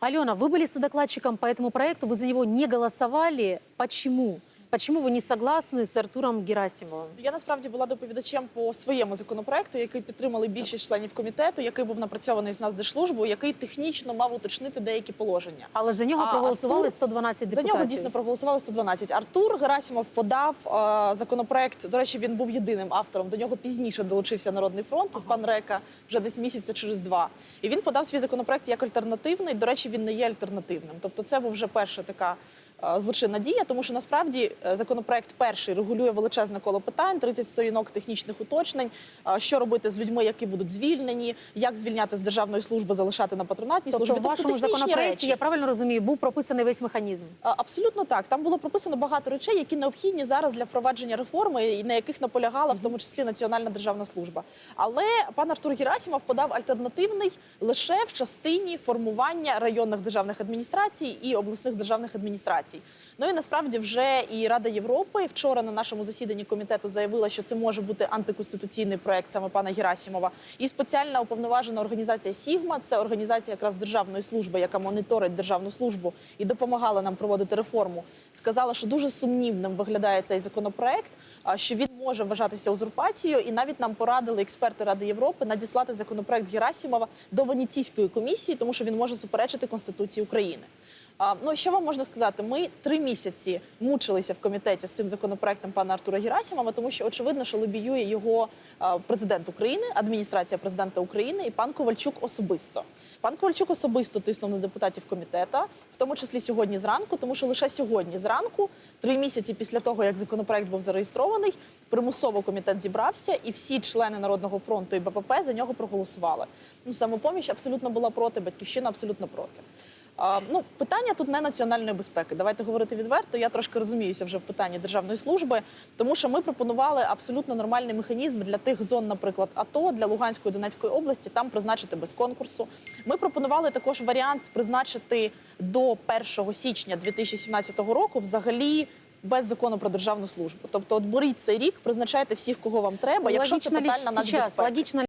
Алена, вы были содокладчиком по этому проекту, вы за него не голосовали. Почему? Почему вы не согласны с Артуром Герасимовым? Я насправді була доповідачем по своєму законопроекту, який підтримали більшість членів комітету, який був напрацьований з Нацдержслужбою, який технічно мав уточнити деякі положення. Але за нього А, проголосували Артур- 112 За депутатів. нього дійсно проголосували 112. Артур Герасимов подав е, законопроект. До речі, він був єдиним автором. До нього пізніше долучився Народний фронт. Пан Река вже десь місяця через два. І він подав свій законопроект як альтернативний. До речі, він не є альтернативним. Тобто, це був вже перша така е, злочинна дія, тому що насправді е, законопроект перший регулює величезне коло питань, 30 сторінок технічних уточнень, е, що робити з людьми, які будуть звільнені, як звільняти з державної служби, залишати на патронатній Тобто службі. в вашому технічні законопроекті, речі. я правильно розумію, був прописаний весь механізм. Абсолютно так. Там було прописано багато речей, які необхідні зараз для впровадження реформи, і на яких наполягала в тому числі Національна державна служба. Але пан Артур Герасимов подав альтернативний лише в частині формування районних державних адміністрацій і обласних державних адміністрацій. Ну і насправді вже і Рада Європи вчора на нашому засіданні комітету заявила, що це може бути антиконституційний проект саме пана Герасимова. І спеціальна уповноважена організація Сігма це організація якраз державної служби, яка моніторить державну службу і допомагала нам проводити реформу. Сказала, що дуже сумнівним виглядає цей законопроект, що він може вважатися узурпацією, і навіть нам порадили експерти Ради Європи надіслати законопроект Герасимова до Венеційської комісії, тому що він може суперечити Конституції України. Ну що вам можна сказати? Ми три місяці мучилися в комітеті з цим законопроектом пана Артура Герасимова, тому що очевидно, що лобіює його президент України, адміністрація президента України і пан Ковальчук особисто. Пан Ковальчук особисто тиснув на депутатів комітету, в тому числі сьогодні зранку, тому що лише сьогодні зранку, три місяці після того, як законопроект був зареєстрований, примусово комітет зібрався, і всі члени Народного фронту і БПП за нього проголосували. Ну самопоміч абсолютно була проти, батьківщина абсолютно проти. Ну, питання тут не національної безпеки. Давайте говорити відверто. Я трошки розуміюся вже в питанні державної служби, тому що ми пропонували абсолютно нормальний механізм для тих зон, наприклад, АТО для Луганської Донецької області, там призначити без конкурсу. Ми пропонували також варіант призначити до 1 січня 2017 року взагалі. Без закону про державну службу, тобто, от беріть цей рік, призначайте всіх, кого вам треба. Якщо це Логично ли